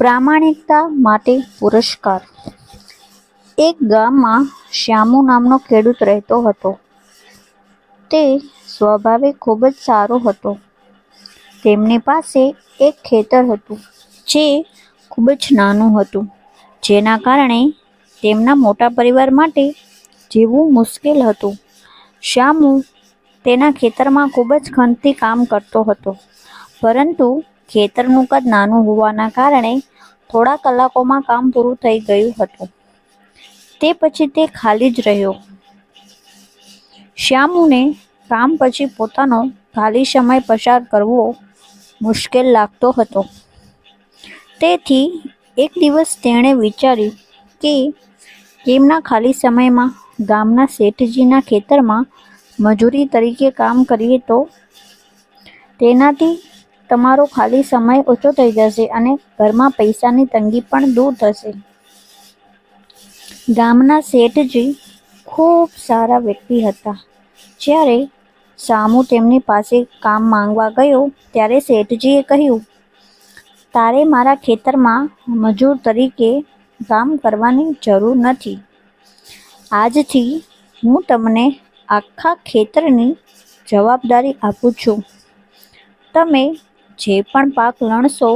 પ્રામાણિકતા માટે પુરસ્કાર. એક ગામમાં શ્યામુ નામનો ખેડૂત રહેતો હતો. તે સ્વભાવે ખૂબ જ સારો હતો. તેમની પાસે એક ખેતર હતું જે ખૂબ જ નાનું હતું, જેના કારણે તેમના મોટા પરિવાર માટે જીવવું મુશ્કેલ હતું. શ્યામુ તેના ખેતરમાં ખૂબ જ ખંતથી કામ કરતો હતો, પરંતુ ખેતરનું કદ નાનું હોવાના કારણે થોડા કલાકોમાં કામ પૂરું થઈ ગયું હતું. તે પછી તે ખાલી જ રહ્યો. શ્યામુને કામ પછી પોતાનો ખાલી સમય પસાર કરવો મુશ્કેલ લાગતો હતો. તેથી એક દિવસ તેણે વિચાર્યું કે તેમના ખાલી સમયમાં ગામના શેઠજીના ખેતરમાં મજૂરી તરીકે કામ કરીએ તો તેનાથી તમારો ખાલી સમય ઓછો થઈ જશે અને ઘરમાં પૈસાની તંગી પણ દૂર થશે. ગામના શેઠજી ખૂબ સારા વ્યક્તિ હતા. જ્યારે સામુ તેમની પાસે કામ માંગવા ગયો, ત્યારે શેઠજીએ કહ્યું, તારે મારા ખેતરમાં મજૂર તરીકે કામ કરવાની જરૂર નથી. આજથી હું તમને આખા ખેતરની જવાબદારી આપું છું. તમે જે પણ પાક લણશો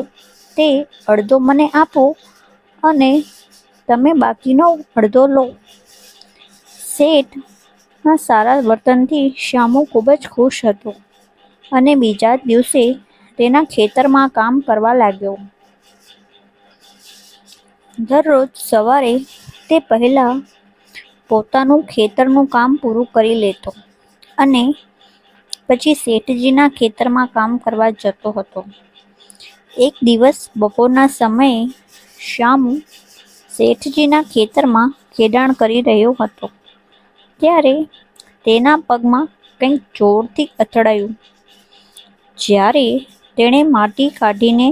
તે અડધો મને આપો અને તમે બાકીનો અડધો લો. શેઠના સારા વર્તનથી શ્યામુ ખૂબ જ ખુશ હતો અને બીજા દિવસે તેના ખેતરમાં કામ કરવા લાગ્યો. દરરોજ સવારે તે પહેલાં પોતાનું ખેતરનું કામ પૂરું કરી લેતો અને પછી શેઠજીના ખેતરમાં કામ કરવા જતો હતો. એક દિવસ બપોરના સમયે શ્યામુ શેઠજીના ખેતરમાં ખેડાણ કરી રહ્યો હતો. ત્યારે તેના પગમાં કંઈક જોરથી અથડાયું. જ્યારે તેણે માટી કાઢીને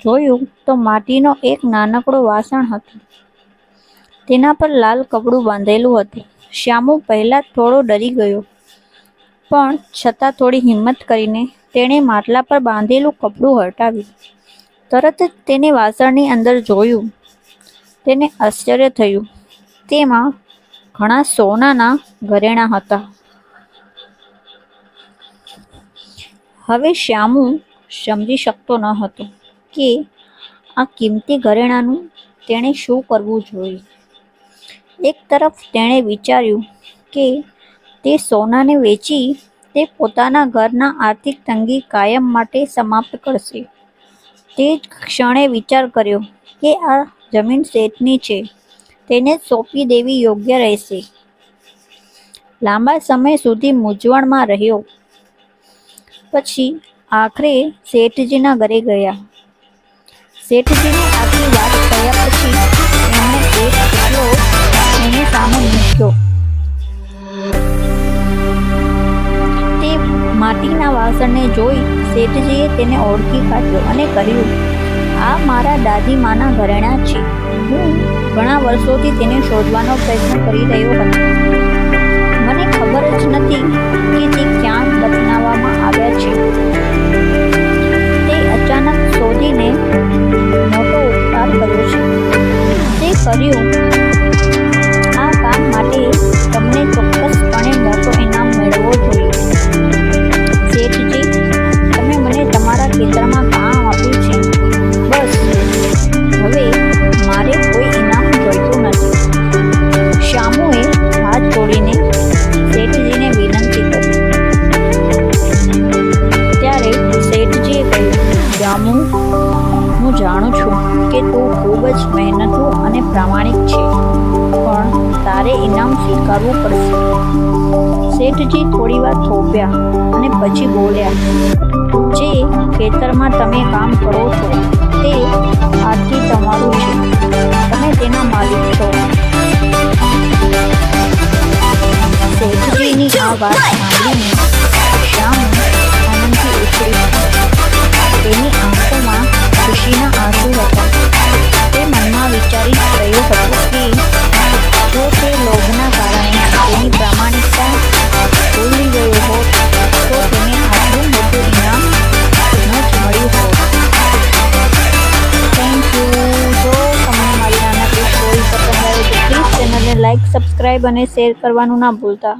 જોયું તો માટીનો એક નાનકડો વાસણ હતું. તેના પર લાલ કપડું બાંધેલું હતું. શ્યામુ પહેલાં થોડો ડરી ગયો. પણ છતાં થોડી હિંમત કરીને તેણે માટલા પર બાંધેલું કપડું હટાવ્યું. તરત જ તેને વાસણની અંદર જોયું. તેને આશ્ચર્ય થયું. તેમાં ઘણા સોનાના ઘરેણાં હતા. હવે શ્યામુ સમજી શકતો ન હતો કે આ કિંમતી ઘરેણાંનું તેણે શું કરવું જોઈએ. એક તરફ તેણે વિચાર્યું કે તે સોનાને વેચી તે પોતાના ઘરના આર્થિક તંગી કાયમ માટે સમાપ્ત કરશે. તે જ ક્ષણે વિચાર કર્યો કે આ જમીન શેઠની છે. તેને સોંપી દેવી યોગ્ય રહેશે. લાંબા સમય સુધી મૂંઝવણમાં રહ્યો. પછી આખરે શેઠજીના ઘરે ગયા. શેઠજીને આખી વાત કહ્યા પછી એમણે એક સામે મૂક્યો. માટીના વાસણને જોઈ શેઠજીએ તેને ઓળખી કાઢ્યો અને કહ્યું, આ મારા દાદીમાના ઘરેણાં છે. હું ઘણા વર્ષોથી તેને શોધવાનો પ્રયત્ન કરી રહ્યો હતો. મને ખબર જ નથી કે તે ક્યાં દફનાવવામાં આવ્યા છે. તે અચાનક શોધીને મોટો ઉપકાર કર્યો છે. તે કર્યું પ્રામાણિક છે. પણ તારે ઇનામ સ્વીકારવું પડશે. શેઠજી થોડી વાર થોપ્યા અને પછી બોલ્યા, જે ખેતરમાં તમે કામ કરો છો, તે આથી તમારું છે. તમે તેના માલિક છો. શેઠજીની આ વાત લાઈક સબસ્ક્રાઈબ અને શેર કરવાનું ના ભૂલતા.